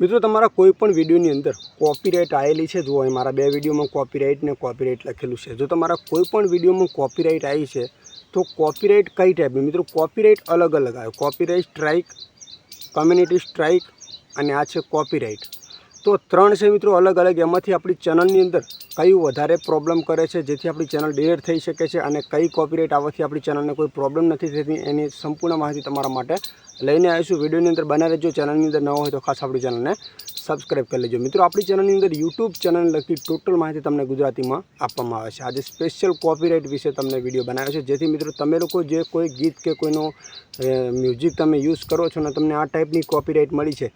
મિત્રો, તમારા કોઈ પણ વિડીયોની અંદર કોપીરાઇટ આવેલી છે, જુઓ મારા બે વિડીયોમાં કોપીરાઇટ ને કોપીરાઇટ લખેલું છે. જો તમારા કોઈ પણ વિડીયોમાં કોપીરાઇટ આવી છે, તો કોપીરાઇટ કઈ ટાઈપની મિત્રો કોપીરાઇટ અલગ અલગ આવે. કોપીરાઇટ સ્ટ્રાઇક કમ્યુનિટી સ્ટ્રાઇક અને આ છે કોપીરાઇટ તો ત્રણ છે મિત્રો, અલગ અલગ. એમાંથી આપણી ચેનલની અંદર કયું વધારે પ્રોબ્લેમ કરે છે, જેથી આપણી ચેનલ ડિલેટ થઈ શકે છે અને કઈ કોપીરાઇટ આવવાથી આપણી ચેનલને કોઈ પ્રોબ્લેમ નથી થતી, એની સંપૂર્ણ માહિતી તમારા માટે લઈને આવીશું. વિડીયોની અંદર બનાવી રહેજો ચેનલની અંદર ન હોય તો ખાસ આપણી ચેનલને સબસ્ક્રાઇબ કરી લેજો. મિત્રો, આપણી ચેનલની અંદર યુટ્યુબ ચેનલ લગતી ટોટલ માહિતી તમને ગુજરાતીમાં આપવામાં આવે છે. આજે સ્પેશિયલ કોપીરાઇટ વિશે તમને વીડિયો બનાવ્યો છે. જેથી મિત્રો, તમે લોકો જે કોઈ ગીત કે કોઈનો મ્યુઝિક તમે યુઝ કરો છો ને તમને આ ટાઈપની કોપીરાઇટ મળી છે,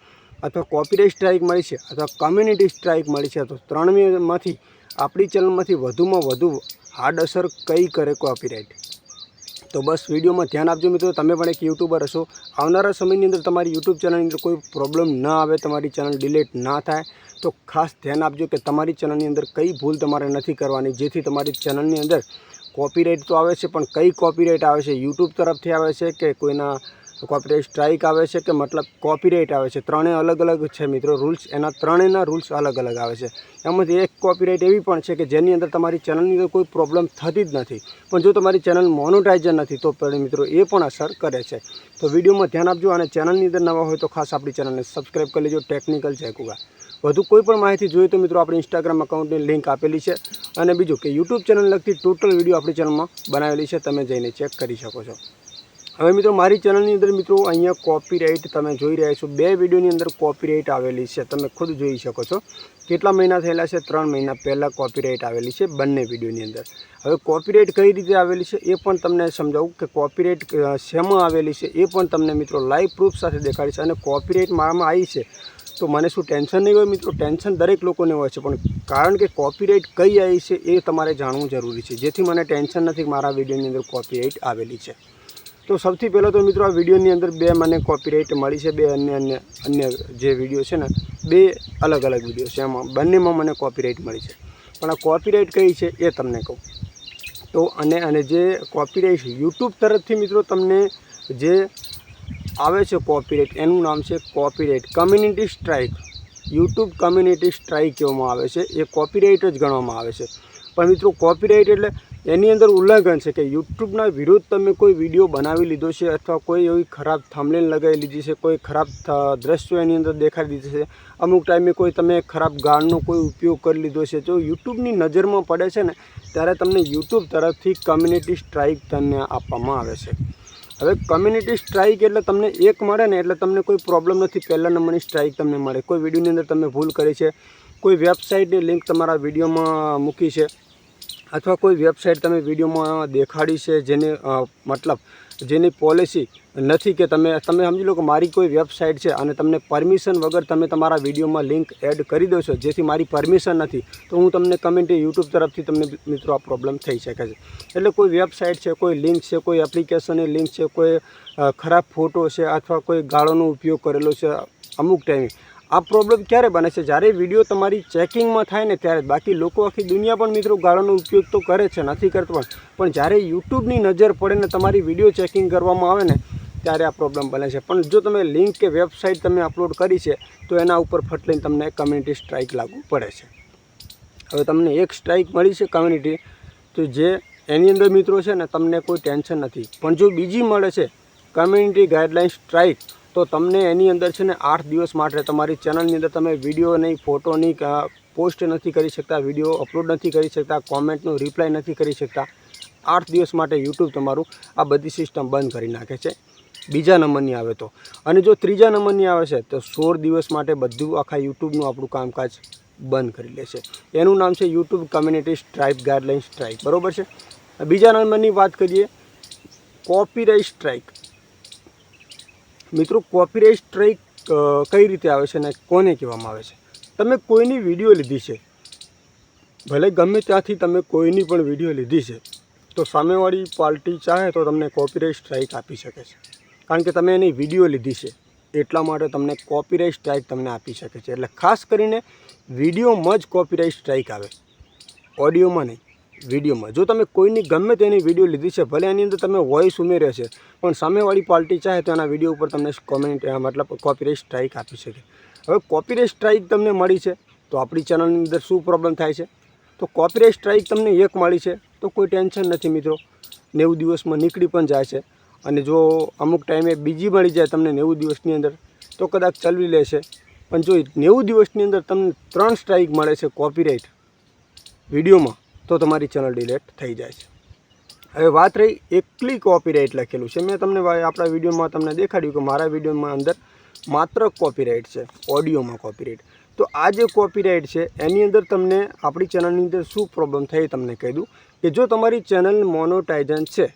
અથવા કોપીરાઇટ સ્ટ્રાઇક મળી છે, અથવા કમ્યુનિટી સ્ટ્રાઇક મળી છે, તો ત્રણમાંથી આપણી ચેનલમાંથી વધુમાં વધુ હાર્ડ અસર કઈ કરે કોપીરાઇટ તો બસ વિડીયોમાં ધ્યાન આપજો મિત્રો, તમે પણ એક યુટ્યુબર હશો. આવનારા સમયની અંદર તમારી યુટ્યુબ ચેનલની અંદર કોઈ પ્રોબ્લેમ ન આવે, તમારી ચેનલ ડિલેટ ના થાય, તો ખાસ ધ્યાન આપજો કે તમારી ચેનલની અંદર કઈ ભૂલ તમારે નથી કરવાની. જેથી તમારી ચેનલની અંદર કોપીરાઇટ તો આવે છે, પણ કઈ કોપીરાઇટ આવે છે, યુટ્યુબ તરફથી આવે છે કે કોઈના કોપીરાઇટ સ્ટ્રાઇક આવે છે કે મતલબ કોપીરાઇટ આવે છે? ત્રણેય અલગ અલગ છે મિત્રો રૂલ્સ એના ત્રણેયના રૂલ્સ અલગ અલગ આવે છે. એમાંથી એક કોપીરાઇટ એવી પણ છે કે જેની અંદર તમારી ચેનલની અંદર કોઈ પ્રોબ્લેમ થતી જ નથી. પણ જો તમારી ચેનલ મોનોટાઇઝર નથી, તો મિત્રો એ પણ અસર કરે છે. તો વિડીયોમાં ધ્યાન આપજો અને ચેનલની અંદર નવા હોય તો ખાસ આપણી ચેનલને સબસ્ક્રાઈબ કરી લેજો. ટેકનિકલ ચેકુગા વધુ કોઈ પણ માહિતી જોઈએ તો મિત્રો આપણી ઇન્સ્ટાગ્રામ અકાઉન્ટની લિંક આપેલી છે. અને બીજું કે યુટ્યુબ ચેનલ લગતી ટોટલ વીડિયો આપણી ચેનલમાં બનાવેલી છે. તમે જઈને ચેક કરી શકો છો. હવે મિત્રો, મારી ચેનલની અંદર મિત્રો, અહીંયા કોપીરાઇટ તમે જોઈ રહ્યા છો. બે વિડીયોની અંદર કોપીરાઇટ આવેલી છે. તમે ખુદ જોઈ શકો છો. કેટલા મહિના થયેલા છે? ત્રણ મહિના પહેલાં કોપીરાઇટ આવેલી છે બંને વિડીયોની અંદર. હવે કોપીરાઇટ કઈ રીતે આવેલી છે એ પણ તમને સમજાવું કે કોપીરાઇટ શેમાં આવેલી છે એ પણ તમને મિત્રો લાઈવ પ્રૂફ સાથે દેખાડીશ અને કોપીરાઇટ મારામાં આવી છે તો મને શું ટેન્શન નહીં હોય મિત્રો? ટેન્શન દરેક લોકોને હોય છે. પણ કારણ કે કોપીરાઇટ કઈ આવી છે એ તમારે જાણવું જરૂરી છે. જેથી મને ટેન્શન નથી મારા વિડીયોની અંદર કોપીરાઇટ આવેલી છે. તો સૌથી પહેલાં તો મિત્રો આ વિડીયોની અંદર બે મને કોપીરાઇટ મળી છે, બે અન્ય અન્ય અન્ય જે વીડિયો છે ને, બે અલગ અલગ વીડિયો છે. એમાં બંનેમાં મને કોપીરાઇટ મળી છે. પણ આ કોપીરાઇટ કઈ છે એ તમને કહું. તો અને અને જે કોપીરાઇટ યુટ્યુબ તરફથી મિત્રો તમને જે આવે છે કોપીરાઇટ એનું નામ છે copyright community strike YouTube community strike કહેવામાં આવે છે. એ કોપીરાઇટ જ ગણવામાં આવે છે. પણ મિત્રો કોપીરાઇટ એટલે એની અંદર ઉલ્લંઘન છે કે યુટ્યુબના વિરુદ્ધ તમે કોઈ વીડિયો બનાવી લીધો છે અથવા કોઈ એવી ખરાબ થાંભલેન લગાવી લીધી છે, કોઈ ખરાબ દ્રશ્યો એની અંદર દેખાડી દીધી છે, અમુક ટાઈમે કોઈ તમે ખરાબ ગાળનો કોઈ ઉપયોગ કરી લીધો છે. જો યુટ્યુબની નજરમાં પડે છે ને, ત્યારે તમને યુટ્યુબ તરફથી કમ્યુનિટી સ્ટ્રાઇક તમને આપવામાં આવે છે. હવે કમ્યુનિટી સ્ટ્રાઇક એટલે તમને એક મળે ને એટલે તમને કોઈ પ્રોબ્લેમ નથી, પહેલા નંબરની સ્ટ્રાઇક તમને મળે. કોઈ વિડીયોની અંદર તમે ભૂલ કરી છે, કોઈ વેબસાઇટની લિંક તમારા વિડીયોમાં મૂકી છે અથવા કોઈ વેબસાઇટ તમે વિડીયોમાં દેખાડી છે જેને મતલબ જેની પોલિસી નથી કે તમે તમે સમજી લો કે મારી કોઈ વેબસાઇટ છે અને તમને પરમિશન વગર તમે તમારા વિડીયોમાં લિંક એડ કરી દો છો, જેથી મારી પરમિશન નથી, તો હું તમને કમેન્ટ યુટ્યુબ તરફથી તમને મિત્રો આ પ્રોબ્લેમ થઈ શકે છે. એટલે કોઈ વેબસાઇટ છે, કોઈ લિંક છે, કોઈ એપ્લિકેશનની લિંક છે, કોઈ ખરાબ ફોટો છે અથવા કોઈ ગાળોનો ઉપયોગ કરેલો છે અમુક ટાઈમે આ પ્રોબ્લેમ ક્યારે બને છે? જ્યારે વીડિયો તમારી ચેકિંગમાં થાય ને ત્યારે બાકી લોકો આખી દુનિયા પણ મિત્રો ગાળાનો ઉપયોગ તો કરે છે, નથી કરતો પણ. જ્યારે યુટ્યુબની નજર પડે ને તમારી વીડિયો ચેકિંગ કરવામાં આવે ને, ત્યારે આ પ્રોબ્લેમ બને છે. પણ જો તમે લિંક કે વેબસાઇટ તમે અપલોડ કરી છે, તો એના ઉપર ફટ લઈને તમને કમ્યુનિટી સ્ટ્રાઇક લાગુ પડે છે. હવે તમને એક સ્ટ્રાઇક મળી છે કમ્યુનિટી તો જે એની અંદર મિત્રો છે ને, તમને કોઈ ટેન્શન નથી. પણ જો બીજી મળે છે કમ્યુનિટી ગાઈડલાઇન સ્ટ્રાઇક તો તમને એની અંદર છે ને આઠ દિવસ માટે તમારી ચેનલની અંદર તમે વીડિયો નહીં ફોટો નહીં પોસ્ટ નથી કરી શકતા વીડિયો અપલોડ નથી કરી શકતા કોમેન્ટનો રિપ્લાય નથી કરી શકતા, આઠ દિવસ માટે યુટ્યુબ તમારું આ બધી સિસ્ટમ બંધ કરી નાખે છે. બીજા નંબરની આવે તો. અને જો ત્રીજા નંબરની આવે છે, તો સોળ દિવસ માટે બધું આખા યુટ્યુબનું આપણું કામકાજ બંધ કરી લેશે એનું નામ છે YouTube community strike guideline strike બરોબર છે? બીજા નંબરની વાત કરીએ કોપીરાઇટ સ્ટ્રાઇક મિત્રો કોપીરાઇટ સ્ટ્રાઇક કઈ રીતે આવે છે અને કોને કહેવામાં આવે છે? તમે કોઈની વીડિયો લીધી છે? ભલે ગમે ત્યાંથી તમે કોઈની પણ વીડિયો લીધી છે, તો સામેવાળી પાર્ટી ચાહે તો તમને કોપીરાઇટ સ્ટ્રાઇક આપી શકે છે. કારણ કે તમે એની વીડિયો લીધી છે, એટલા માટે તમને કોપીરાઇટ સ્ટ્રાઇક તમને આપી શકે છે. એટલે ખાસ કરીને વિડીયોમાં જ કોપીરાઇટ સ્ટ્રાઇક આવે. ઓડિયોમાં નહીં. વિડીયોમાં. જો તમે કોઈની ગમે તેની વીડિયો લીધી છે, ભલે એની અંદર તમે વોઇસ ઉમેર્યો છે, પણ સામેવાળી પાર્ટી ચાહે તો એના વીડિયો ઉપર તમને કોમેન્ટ મતલબ કોપીરાઇટ સ્ટ્રાઇક આપી શકે. હવે કોપીરાઇટ સ્ટ્રાઇક તમને મળી છે, તો આપણી ચેનલની અંદર શું પ્રોબ્લેમ થાય છે? તો કોપીરાઇટ સ્ટ્રાઇક તમને એક મળી છે, તો કોઈ ટેન્શન નથી મિત્રો. નેવું દિવસમાં નીકળી પણ જાય છે. અને જો અમુક ટાઈમે બીજી મળી જાય તમને નેવું દિવસની અંદર, તો કદાચ ચલવી લેશે પણ જો નેવું દિવસની અંદર તમને ત્રણ સ્ટ્રાઇક મળે છે કોપીરાઇટ વિડીયોમાં તો તમારી ચેનલ ડિલેટ થઈ જાય છે. હવે વાત રહી એકલી કોપીરાઇટ લખેલું છે. મેં તમને આપણા વિડીયોમાં તમને દેખાડ્યું કે મારા વિડીયોમાં અંદર માત્ર કોપીરાઇટ છે ઓડિયોમાં કોપીરાઇટ તો આ જે કોપીરાઇટ છે, એની અંદર તમને આપણી ચેનલની અંદર શું પ્રોબ્લેમ થઈ તમને કહી દઉં કે જો તમારી ચેનલ મોનોટાઇઝન છે,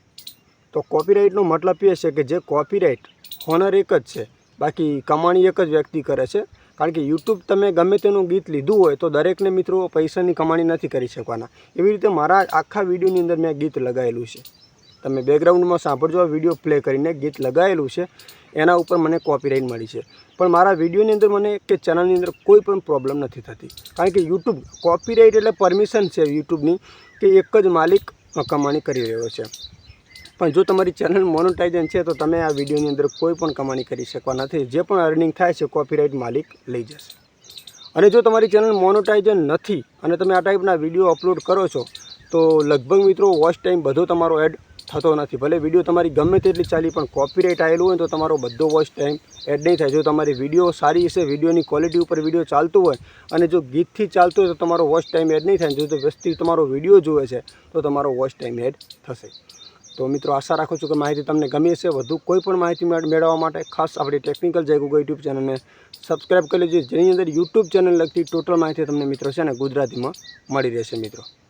તો કોપીરાઇટનો મતલબ એ છે કે જે કોપીરાઇટ હોનર એક જ છે, બાકી કમાણી એક જ વ્યક્તિ કરે છે. કારણ કે યુટ્યુબ તમે ગમે તેનું ગીત લીધું હોય તો દરેકને મિત્રો પૈસાની કમાણી નથી કરી શકવાના. એવી રીતે મારા આખા વિડીયોની અંદર મેં ગીત લગાવેલું છે. તમે બેકગ્રાઉન્ડમાં સાંભળજો, આ વીડિયો પ્લે કરીને ગીત લગાવેલું છે. એના ઉપર મને કોપીરાઇટ મળી છે. પણ મારા વિડીયોની અંદર મને કે ચેનલની અંદર કોઈ પણ પ્રોબ્લેમ નથી થતી. કારણ કે યુટ્યુબ કોપીરાઇટ એટલે પરમિશન છે યુટ્યુબની કે એક જ માલિક કમાણી કરી રહ્યો છે. પણ જો તમારી ચેનલ મોનોટાઇઝન છે, તો તમે આ વિડીયોની અંદર કોઈ પણ કમાણી કરી શકવા નથી. જે પણ અર્નિંગ થાય છે કોપીરાઇટ માલિક લઈ જશે. અને જો તમારી ચેનલ મોનોટાઇઝન નથી અને તમે આ ટાઈપના વીડિયો અપલોડ કરો છો, તો લગભગ મિત્રો વોચ ટાઈમ બધો તમારો એડ થતો નથી. ભલે વીડિયો તમારી ગમે તેટલી ચાલી, પણ કોપીરાઇટ આવેલું હોય તો તમારો બધો વોચ ટાઈમ એડ નહીં થાય. જો તમારી વીડિયો સારી હશે, વિડીયોની ક્વોલિટી ઉપર વીડિયો ચાલતું હોય અને જો ગીતથી ચાલતું હોય, તો તમારો વોચ ટાઈમ એડ નહીં થાય. જો વ્યક્તિ તમારો વીડિયો જુએ છે, તો તમારો વોચ ટાઈમ એડ થશે. તો મિત્રો આશા રાખું છું કે માહિતી તમને ગમી હશે. વધુ કોઈ પણ માહિતી મેળ- મેળવવા માટે ખાસ આપણી ટેકનિકલ જય ગૂગલ યુટ્યુબ ચેનલને સબસ્ક્રાઈબ કરી લેજો, જેની અંદર યુટ્યુબ ચેનલ લગતી ટોટલ માહિતી તમને મિત્રો છે ને ગુજરાતીમાં મળી રહેશે મિત્રો.